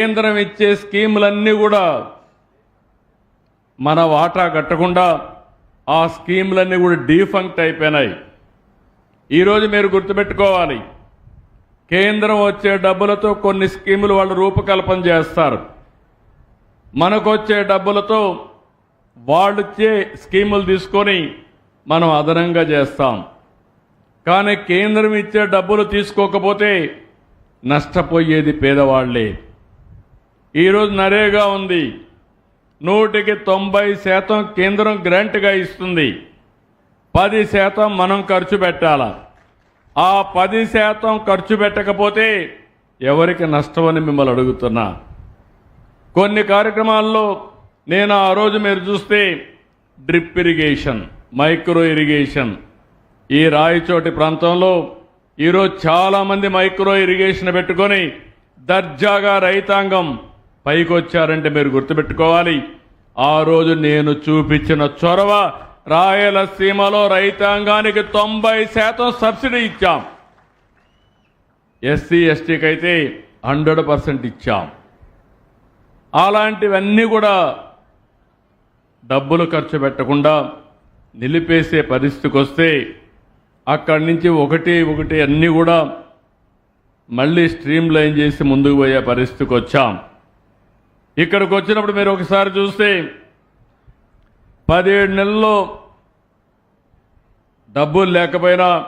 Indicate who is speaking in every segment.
Speaker 1: కేంద్రం ఇచ్చే స్కీములన్నీ కూడా మన వాటా కట్టకుండా ఆ స్కీములన్నీ కూడా డీఫంక్ట్ అయిపోయినాయి. ఈరోజు మీరు గుర్తుపెట్టుకోవాలి కేంద్రం వచ్చే డబ్బులతో కొన్ని స్కీములు వాళ్ళు రూపకల్పన చేస్తారు. మనకొచ్చే డబ్బులతో వాళ్ళు ఇచ్చే స్కీములు తీసుకొని మనం అదనంగా చేస్తాం. కానీ కేంద్రం ఇచ్చే డబ్బులు తీసుకోకపోతే నష్టపోయేది పేదవాళ్ళే. ఈరోజు నరేగా ఉంది. నూటికి తొంభై శాతం కేంద్రం గ్రాంట్గా ఇస్తుంది. పది శాతం మనం ఖర్చు పెట్టాల? ఆ పది శాతం ఖర్చు పెట్టకపోతే ఎవరికి నష్టమని మిమ్మల్ని అడుగుతున్నా. కొన్ని కార్యక్రమాల్లో నేను ఆ రోజు మీరు చూస్తే డ్రిప్ ఇరిగేషన్ మైక్రో ఇరిగేషన్. ఈ రాయచోటి ప్రాంతంలో ఈరోజు చాలామంది మైక్రో ఇరిగేషన్ పెట్టుకొని దర్జాగా రైతాంగం పైకొచ్చారంటే మీరు గుర్తుపెట్టుకోవాలి. ఆ రోజు నేను చూపించిన చొరవ రాయలసీమలో రైతాంగానికి తొంభై శాతం సబ్సిడీ ఇచ్చాం. ఎస్సీ ఎస్టీకి అయితే హండ్రెడ్ పర్సెంట్ ఇచ్చాం. అలాంటివన్నీ కూడా డబ్బులు ఖర్చు పెట్టకుండా నిలిపేసే పరిస్థితికి వస్తే అక్కడి నుంచి ఒకటి ఒకటి అన్నీ కూడా మళ్ళీ స్ట్రీమ్ లైన్ చేసి ముందుకు పోయే పరిస్థితికి వచ్చాం ఇక్కడికి వచ్చినప్పుడు మీరు ఒకసారి చూస్తే పదిహేడు నెలల్లో డబ్బులు లేకపోయినా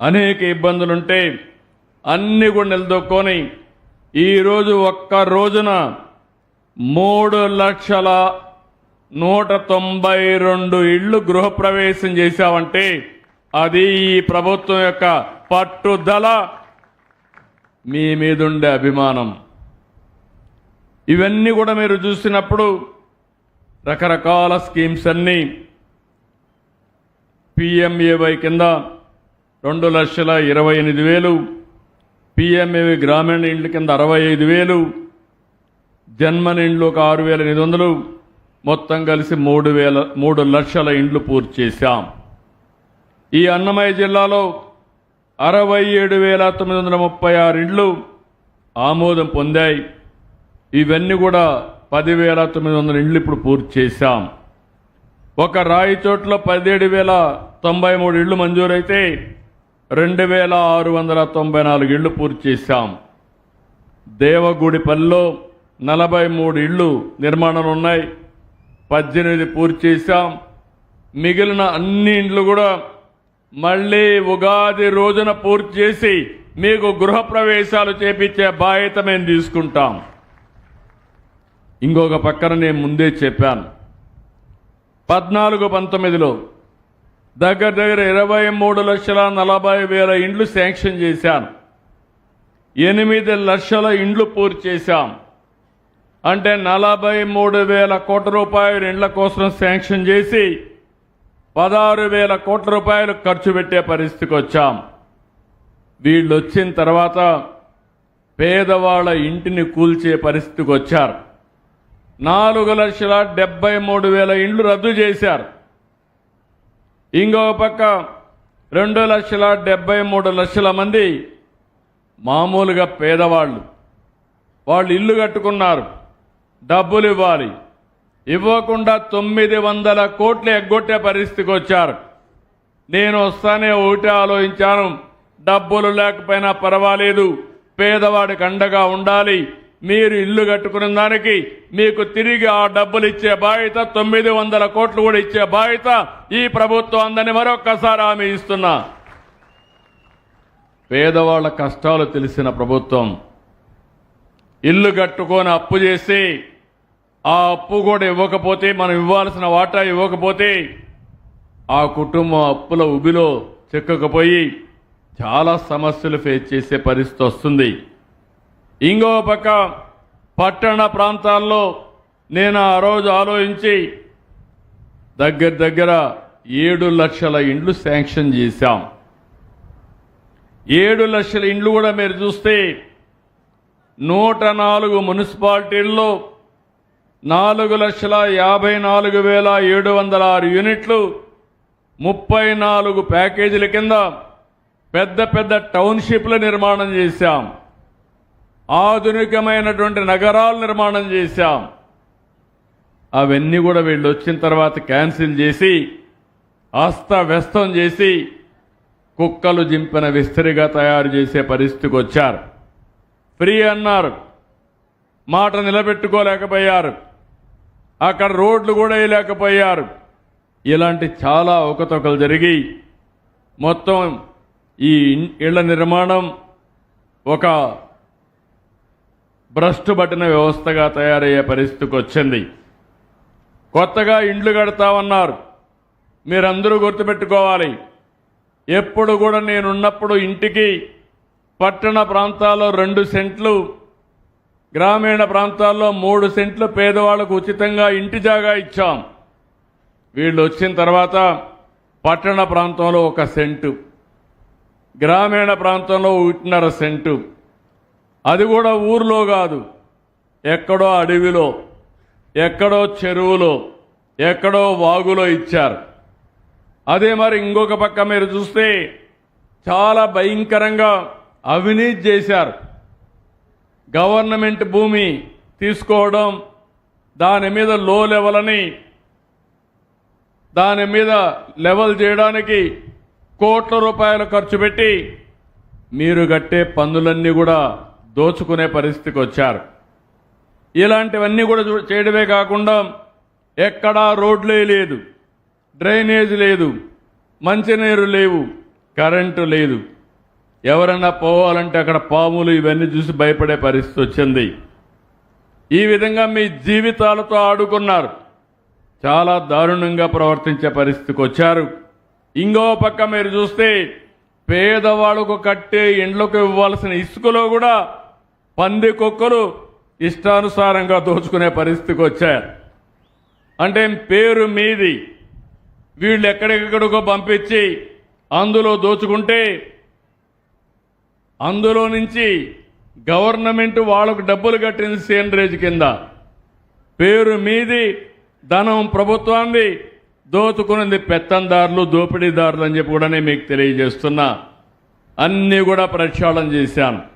Speaker 1: అనేక ఇబ్బందులుంటే అన్నీ కూడా నిలదొక్కొని ఈరోజు ఒక్క రోజున మూడు లక్షల నూట తొంభై రెండు ఇళ్ళు గృహప్రవేశం చేశామంటే అది ఈ ప్రభుత్వం యొక్క పట్టుదల మీ మీదుండే అభిమానం. ఇవన్నీ కూడా మీరు చూసినప్పుడు రకరకాల స్కీమ్స్ అన్నీ పిఎంఏవై కింద రెండు లక్షల ఇరవై ఎనిమిది వేలు పిఎంఏవై గ్రామీణ ఇండ్ల కింద అరవై ఐదు వేలు జన్మని ఇండ్లు ఒక ఆరు వేల ఎనిమిది వందలు మొత్తం కలిసి మూడు వేల మూడు లక్షల ఇండ్లు పూర్తి చేశాం. ఈ అన్నమయ్య జిల్లాలో అరవై ఏడు వేల తొమ్మిది వందల ముప్పై ఆరు ఇండ్లు ఆమోదం పొందాయి. ఇవన్నీ కూడా పదివేల తొమ్మిది వందల ఇండ్లు ఇప్పుడు పూర్తి చేశాం. ఒక రాయి చోట్ల పదిహేడు వేల తొంభై మూడు ఇళ్ళు మంజూరైతే రెండు వేల ఆరు వందల తొంభై నాలుగు ఇళ్ళు పూర్తి చేశాం. దేవగుడిపల్లిలో నలభై మూడు ఇళ్ళు నిర్మాణాలు ఉన్నాయి. పద్దెనిమిది పూర్తి చేశాం. మిగిలిన అన్ని ఇండ్లు కూడా మళ్ళీ ఉగాది రోజున పూర్తి చేసి మీకు గృహప్రవేశాలు చేపించే బాధ్యత మేము తీసుకుంటాం. ఇంకొక పక్కన నేను ముందే చెప్పాను. పద్నాలుగు పంతొమ్మిదిలో దగ్గర దగ్గర ఇరవై మూడు లక్షల నలభై వేల ఇండ్లు శాంక్షన్ చేశాను. ఎనిమిది లక్షల ఇండ్లు పూర్తి చేశాం. అంటే నలభై మూడు వేల కోట్ల రూపాయలు ఇండ్ల కోసం శాంక్షన్ చేసి పదహారు వేల కోట్ల రూపాయలు ఖర్చు పెట్టే పరిస్థితికి వచ్చాం. వీళ్ళు వచ్చిన తర్వాత పేదవాళ్ళ ఇంటిని కూల్చే పరిస్థితికి వచ్చారు. నాలుగు లక్షల డెబ్బై మూడు వేల ఇండ్లు రద్దు చేశారు. ఇంకొక పక్క రెండు లక్షల డెబ్బై మూడు లక్షల మంది మామూలుగా పేదవాళ్ళు. వాళ్ళు ఇల్లు కట్టుకున్నారు. డబ్బులు ఇవ్వాలి. ఇవ్వకుండా తొమ్మిది వందల కోట్లు ఎగ్గొట్టే పరిస్థితికి వచ్చారు. నేను వస్తానే ఒకటే ఆలోచించాను. డబ్బులు లేకపోయినా పర్వాలేదు. పేదవాడికి అండగా ఉండాలి. మీరు ఇల్లు కట్టుకున్న దానికి మీకు తిరిగి ఆ డబ్బులు ఇచ్చే బాధ్యత తొమ్మిది వందల కోట్లు కూడా ఇచ్చే బాధ్యత ఈ ప్రభుత్వం అందని మరొక్కసారి హామీ ఇస్తున్నా. పేదవాళ్ళ కష్టాలు తెలిసిన ప్రభుత్వం ఇల్లు కట్టుకొని అప్పు చేసి ఆ అప్పు కూడా ఇవ్వకపోతే మనం ఇవ్వాల్సిన వాటా ఇవ్వకపోతే ఆ కుటుంబం అప్పుల ఉబిలో చిక్కకపోయి చాలా సమస్యలు ఫేస్ చేసే పరిస్థితి వస్తుంది. ఇంకో పక్క పట్టణ ప్రాంతాల్లో నేను ఆ రోజు ఆలోచించి దగ్గర దగ్గర ఏడు లక్షల ఇండ్లు శాంక్షన్ చేశాం. ఏడు లక్షల ఇండ్లు కూడా మీరు చూస్తే నూట నాలుగు మున్సిపాలిటీల్లో నాలుగు లక్షల యాభై నాలుగు వేల ఏడు వందల ఆరు యూనిట్లు ముప్పై నాలుగు ప్యాకేజీల కింద పెద్ద పెద్ద టౌన్షిప్ల నిర్మాణం చేశాం. ఆధునికమైనటువంటి నగరాలు నిర్మాణం చేశాం. అవన్నీ కూడా వీళ్ళు వచ్చిన తర్వాత క్యాన్సిల్ చేసి అస్తవ్యస్తం చేసి కుక్కలు జింపిన విస్తరిగా తయారు చేసే పరిస్థితికి వచ్చారు. ఫ్రీ అన్నారు. మాట నిలబెట్టుకోలేకపోయారు. అక్కడ రోడ్లు కూడా వేయలేకపోయారు. ఇలాంటి చాలా ఒకతొకలు జరిగి మొత్తం ఈ ఇళ్ళ నిర్మాణం ఒక భ్రష్టు పట్టిన వ్యవస్థగా తయారయ్యే పరిస్థితికి వచ్చింది కొత్తగా ఇండ్లు కడతామన్నారు. మీరందరూ గుర్తుపెట్టుకోవాలి. ఎప్పుడు కూడా నేనున్నప్పుడు ఇంటికి పట్టణ ప్రాంతాల్లో రెండు సెంట్లు గ్రామీణ ప్రాంతాల్లో మూడు సెంట్లు పేదవాళ్ళకు ఉచితంగా ఇంటి జాగా ఇచ్చాం. వీళ్ళు వచ్చిన తర్వాత పట్టణ ప్రాంతంలో ఒక సెంటు గ్రామీణ ప్రాంతంలో ఒకటిన్నర సెంటు అది కూడా ఊర్లో కాదు. ఎక్కడో అడవిలో ఎక్కడో చెరువులో ఎక్కడో వాగులో ఇచ్చారు. అదే మరి ఇంకొక పక్క మీరు చూస్తే చాలా భయంకరంగా అవినీతి చేశారు. గవర్నమెంట్ భూమి తీసుకోవడం దాని మీద లో లెవెల్ అని దాని మీద లెవెల్ చేయడానికి కోట్ల రూపాయలు ఖర్చు పెట్టి మీరు కట్టే పన్నులన్నీ కూడా దోచుకునే పరిస్థితికి వచ్చారు. ఇలాంటివన్నీ కూడా చూ- చేయడమే కాకుండా ఎక్కడా రోడ్లే లేదు. డ్రైనేజ్ లేదు. మంచినీరు లేవు. కరెంటు లేదు. ఎవరన్నా పోవాలంటే అక్కడ పాములు ఇవన్నీ చూసి భయపడే పరిస్థితి వచ్చింది. ఈ విధంగా మీ జీవితాలతో ఆడుకున్నారు. చాలా దారుణంగా ప్రవర్తించే పరిస్థితికి వచ్చారు. ఇంకో పక్క మీరు చూస్తే పేదవాళ్ళకు కట్టే ఇండ్లకు ఇవ్వాల్సిన ఇసుకలో కూడా పంది కుక్కలు ఇష్టానుసారంగా దోచుకునే పరిస్థితికి వచ్చారు. అంటే పేరు మీది. వీళ్ళు ఎక్కడెక్కడికో పంపించి అందులో దోచుకుంటే అందులో నుంచి గవర్నమెంట్ వాళ్ళకు డబ్బులు కట్టింది సీనరేజ్ కింద. పేరు మీది ధనం ప్రభుత్వాన్ని దోచుకున్నది పెత్తందారులు దోపిడీదారులు అని చెప్పి కూడా నేను మీకు తెలియజేస్తున్నా. అన్నీ కూడా ప్రక్షాళన చేశాను.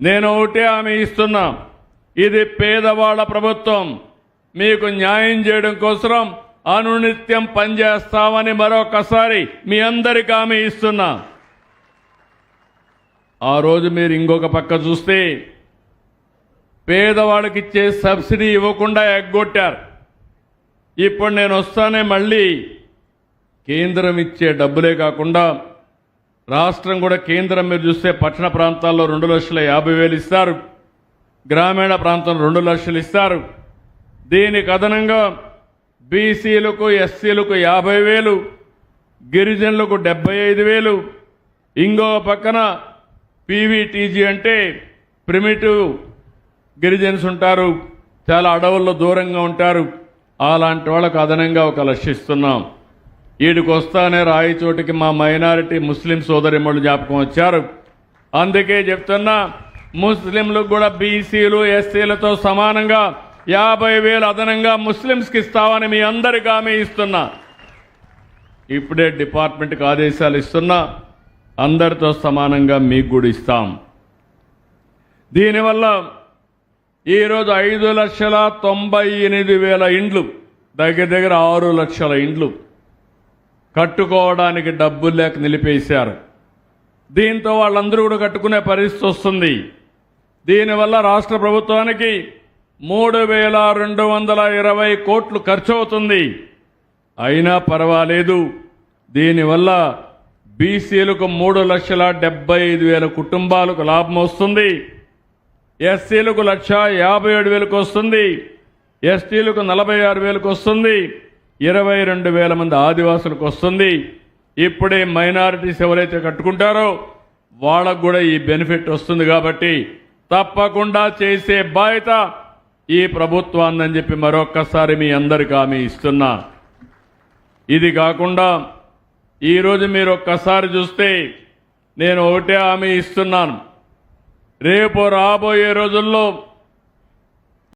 Speaker 1: నేను ఒకటే ఆమె ఇస్తున్నా. ఇది పేదవాళ్ళ ప్రభుత్వం. మీకు న్యాయం చేయడం కోసం అనునిత్యం పనిచేస్తామని మరొకసారి మీ అందరికి ఆమె ఇస్తున్నా. ఆ రోజు మీరు ఇంకొక పక్క చూస్తే పేదవాళ్ళకి ఇచ్చే సబ్సిడీ ఇవ్వకుండా ఎగ్గొట్టారు. ఇప్పుడు నేను వస్తానే మళ్ళీ కేంద్రం ఇచ్చే డబ్బులే కాకుండా రాష్ట్రం కూడా కేంద్రం మీరు చూస్తే పట్టణ ప్రాంతాల్లో రెండు లక్షల యాభై వేలు ఇస్తారు. గ్రామీణ ప్రాంతంలో రెండు లక్షలు ఇస్తారు. దీనికి అదనంగా బీసీలకు ఎస్సీలకు యాభై వేలు గిరిజనులకు డెబ్బై ఐదు వేలు. ఇంకో పక్కన పీవీటీజీ అంటే ప్రిమిటివ్ గిరిజన్స్ ఉంటారు. చాలా అడవుల్లో దూరంగా ఉంటారు. అలాంటి వాళ్ళకు అదనంగా ఒక లక్షిస్తున్నాం వీడికి వస్తానే రాయి చోటికి మా మైనారిటీ ముస్లిం సోదరిమ్మలు జ్ఞాపకం వచ్చారు. అందుకే చెప్తున్నా ముస్లింలకు కూడా బీసీలు ఎస్సీలతో సమానంగా యాభై వేలు అదనంగా ముస్లింస్కి ఇస్తామని మీ అందరికి హామీ ఇస్తున్నా. ఇప్పుడే డిపార్ట్మెంట్కి ఆదేశాలు ఇస్తున్నా అందరితో సమానంగా మీకు కూడా ఇస్తాం. దీనివల్ల ఈరోజు ఐదు లక్షల తొంభై ఎనిమిది వేల ఇండ్లు దగ్గర దగ్గర ఆరు లక్షల ఇండ్లు కట్టుకోవడానికి డబ్బులు లేక నిలిపేశారు. దీంతో వాళ్ళందరూ కూడా కట్టుకునే పరిస్థితి వస్తుంది. దీనివల్ల రాష్ట్ర ప్రభుత్వానికి మూడు వేల రెండు వందల ఇరవై కోట్లు ఖర్చు అవుతుంది అయినా పర్వాలేదు. దీనివల్ల బీసీలకు మూడు లక్షల డెబ్బై ఐదు వేల కుటుంబాలకు లాభం వస్తుంది. ఎస్సీలకు లక్ష యాభై ఏడు వేలకు వస్తుంది. ఎస్టీలకు నలభై ఆరు వేలకు వస్తుంది. ఇరవై రెండు వేల మంది ఆదివాసులకు వస్తుంది. ఇప్పుడే మైనారిటీస్ ఎవరైతే కట్టుకుంటారో వాళ్ళకు కూడా ఈ బెనిఫిట్ వస్తుంది కాబట్టి తప్పకుండా చేసే బాధ్యత ఈ ప్రభుత్వాన్ని చెప్పి మరొక్కసారి మీ అందరికీ హామీ ఇస్తున్నా. ఇది కాకుండా ఈరోజు మీరు ఒక్కసారి చూస్తే నేను ఒకటే హామీ ఇస్తున్నాను. రేపు రాబోయే రోజుల్లో